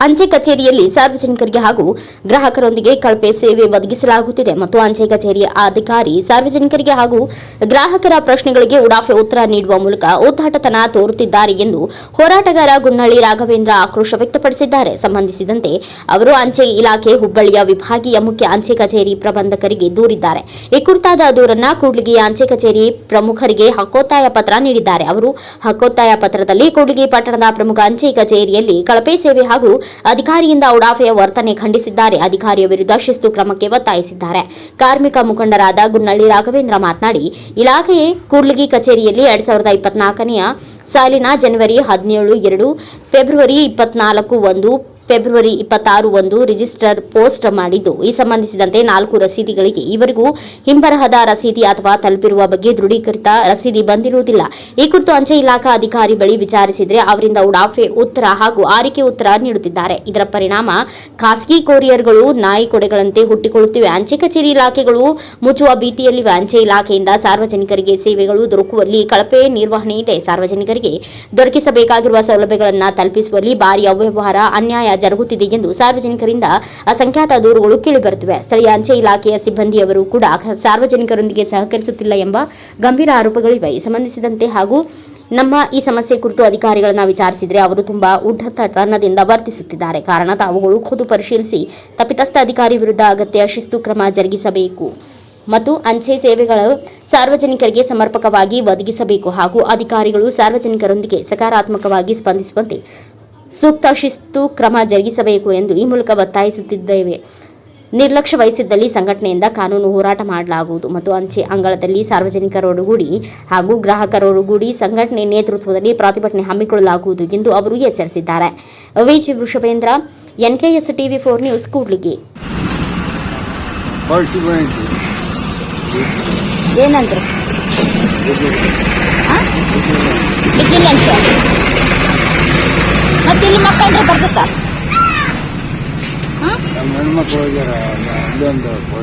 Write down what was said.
ಅಂಚೆ ಕಚೇರಿಯಲ್ಲಿ ಸಾರ್ವಜನಿಕರಿಗೆ ಹಾಗೂ ಗ್ರಾಹಕರೊಂದಿಗೆ ಕಳಪೆ ಸೇವೆ ಒದಗಿಸಲಾಗುತ್ತಿದೆ ಮತ್ತು ಅಂಚೆ ಕಚೇರಿಯ ಅಧಿಕಾರಿ ಸಾರ್ವಜನಿಕರಿಗೆ ಹಾಗೂ ಗ್ರಾಹಕರ ಪ್ರಶ್ನೆಗಳಿಗೆ ಉಡಾಫೆ ಉತ್ತರ ನೀಡುವ ಮೂಲಕ ಉದ್ದಾಟತನ ತೋರುತ್ತಿದ್ದಾರೆ ಎಂದು ಹೋರಾಟಗಾರ ಗುನ್ನಳ್ಳಿ ರಾಘವೇಂದ್ರ ಆಕ್ರೋಶ ವ್ಯಕ್ತಪಡಿಸಿದ್ದಾರೆ. ಸಂಬಂಧಿಸಿದಂತೆ ಅವರು ಅಂಚೆ ಇಲಾಖೆ ಹುಬ್ಬಳ್ಳಿಯ ವಿಭಾಗೀಯ ಮುಖ್ಯ ಅಂಚೆ ಕಚೇರಿ ಪ್ರಬಂಧಕರಿಗೆ ದೂರಿದ್ದಾರೆ. ಈ ಕುರಿತಾದ ದೂರನ್ನ ಕೂಡ್ಲಿಗಿಯ ಅಂಚೆ ಕಚೇರಿ ಪ್ರಮುಖರಿಗೆ ಹಕ್ಕೊತ್ತಾಯ ಪತ್ರ ನೀಡಿದ್ದಾರೆ. ಅವರು ಹಕ್ಕೊತ್ತಾಯ ಪತ್ರದಲ್ಲಿ ಕೂಡ್ಲಿಗಿ ಪಟ್ಟಣದ ಪ್ರಮುಖ ಅಂಚೆ ಕಚೇರಿಯಲ್ಲಿ ಕಳಪೆ ಸೇವೆ ಹಾಗೂ ಅಧಿಕಾರಿಯಿಂದ ಉಡಾಫೆಯ ವರ್ತನೆ ಖಂಡಿಸಿದ್ದಾರೆ. ಅಧಿಕಾರಿಯ ವಿರುದ್ಧ ಶಿಸ್ತು ಕ್ರಮಕ್ಕೆ ಒತ್ತಾಯಿಸಿದ್ದಾರೆ. ಕಾರ್ಮಿಕ ಮುಖಂಡರಾದ ಗುನ್ನಳ್ಳಿ ರಾಘವೇಂದ್ರ ಮಾತನಾಡಿ, ಇಲಾಖೆಯೇ ಕೂಡ್ಲಿಗಿ ಕಚೇರಿಯಲ್ಲಿ ಎರಡ್ ಸಾವಿರದ ಇಪ್ಪತ್ನಾಲ್ಕನೆಯ ಸಾಲಿನ ಜನವರಿ ಹದಿನೇಳು ಎರಡು, ಫೆಬ್ರವರಿ ಇಪ್ಪತ್ನಾಲ್ಕು ಒಂದು ಫೆಬ್ರವರಿ ಇಪ್ಪತ್ತಾರು ಒಂದು ರಿಜಿಸ್ಟರ್ ಪೋಸ್ಟ್ ಮಾಡಿದ್ದು. ಈ ಸಂಬಂಧಿಸಿದಂತೆ ನಾಲ್ಕು ರಸೀದಿಗಳಿಗೆ ಇವರಿಗೂ ಹಿಂಬರಹದ ರಸೀದಿ ಅಥವಾ ತಲುಪಿರುವ ಬಗ್ಗೆ ದೃಢೀಕೃತ ರಸೀದಿ ಬಂದಿರುವುದಿಲ್ಲ. ಈ ಕುರಿತು ಅಂಚೆ ಇಲಾಖಾ ಅಧಿಕಾರಿ ಬಳಿ ವಿಚಾರಿಸಿದರೆ ಅವರಿಂದ ಉಡಾಫೆ ಉತ್ತರ ಹಾಗೂ ಆರಿಕೆ ಉತ್ತರ ನೀಡುತ್ತಿದ್ದಾರೆ. ಇದರ ಪರಿಣಾಮ ಖಾಸಗಿ ಕೊರಿಯರ್ಗಳು ನಾಯಿ ಕೊಡೆಗಳಂತೆ ಹುಟ್ಟಿಕೊಳ್ಳುತ್ತಿವೆ. ಅಂಚೆ ಕಚೇರಿ ಇಲಾಖೆಗಳು ಮುಚ್ಚುವ ಭೀತಿಯಲ್ಲಿವೆ. ಅಂಚೆ ಇಲಾಖೆಯಿಂದ ಸಾರ್ವಜನಿಕರಿಗೆ ಸೇವೆಗಳು ದೊರಕುವಲ್ಲಿ ಕಳಪೆ ನಿರ್ವಹಣೆ ಇದೆ. ಸಾರ್ವಜನಿಕರಿಗೆ ದೊರಕಿಸಬೇಕಾಗಿರುವ ಸೌಲಭ್ಯಗಳನ್ನು ತಲುಪಿಸುವಲ್ಲಿ ಭಾರಿ ಅವ್ಯವಹಾರ, ಅನ್ಯಾಯ ಜರುಗುತ್ತಿದೆ ಎಂದು ಸಾರ್ವಜನಿಕರಿಂದ ಅಸಂಖ್ಯಾತ ದೂರುಗಳು ಕೇಳಿಬರುತ್ತಿವೆ. ಸ್ಥಳೀಯ ಅಂಚೆ ಇಲಾಖೆಯ ಸಿಬ್ಬಂದಿಯವರು ಕೂಡ ಸಾರ್ವಜನಿಕರೊಂದಿಗೆ ಸಹಕರಿಸುತ್ತಿಲ್ಲ ಎಂಬ ಗಂಭೀರ ಆರೋಪಗಳಿವೆ. ಸಂಬಂಧಿಸಿದಂತೆ ಹಾಗೂ ನಮ್ಮ ಈ ಸಮಸ್ಯೆ ಕುರಿತು ಅಧಿಕಾರಿಗಳನ್ನ ವಿಚಾರಿಸಿದರೆ ಅವರು ತುಂಬಾ ಉಡ್ಡತನದಿಂದ ವರ್ತಿಸುತ್ತಿದ್ದಾರೆ. ಕಾರಣ ತಾವುಗಳು ಖುದ್ದು ಪರಿಶೀಲಿಸಿ ತಪ್ಪಿತಸ್ಥ ಅಧಿಕಾರಿ ವಿರುದ್ಧ ಅಗತ್ಯ ಶಿಸ್ತು ಕ್ರಮ ಜರುಗಿಸಬೇಕು ಮತ್ತು ಅಂಚೆ ಸೇವೆಗಳು ಸಾರ್ವಜನಿಕರಿಗೆ ಸಮರ್ಪಕವಾಗಿ ಒದಗಿಸಬೇಕು ಹಾಗೂ ಅಧಿಕಾರಿಗಳು ಸಾರ್ವಜನಿಕರೊಂದಿಗೆ ಸಕಾರಾತ್ಮಕವಾಗಿ ಸ್ಪಂದಿಸುವಂತೆ ಸೂಕ್ತ ಶಿಸ್ತು ಕ್ರಮ ಜರುಗಿಸಬೇಕು ಎಂದು ಈ ಮೂಲಕ ಒತ್ತಾಯಿಸುತ್ತಿದ್ದೇವೆ. ನಿರ್ಲಕ್ಷ್ಯ ವಹಿಸಿದ್ದಲ್ಲಿ ಸಂಘಟನೆಯಿಂದ ಕಾನೂನು ಹೋರಾಟ ಮಾಡಲಾಗುವುದು ಮತ್ತು ಅಂಚೆ ಅಂಗಳದಲ್ಲಿ ಸಾರ್ವಜನಿಕರೊಡಗೂಡಿ ಹಾಗೂ ಗ್ರಾಹಕರೊಡಗೂಡಿ ಸಂಘಟನೆ ನೇತೃತ್ವದಲ್ಲಿ ಪ್ರತಿಭಟನೆ ಹಮ್ಮಿಕೊಳ್ಳಲಾಗುವುದು ಎಂದು ಅವರು ಎಚ್ಚರಿಸಿದ್ದಾರೆ. Viji Vrushabhendra NKS TV four news Kudligi. ಏನಂದ್ರು? Ano bardot ah? Huh? Ano naman po yara, doon daw po.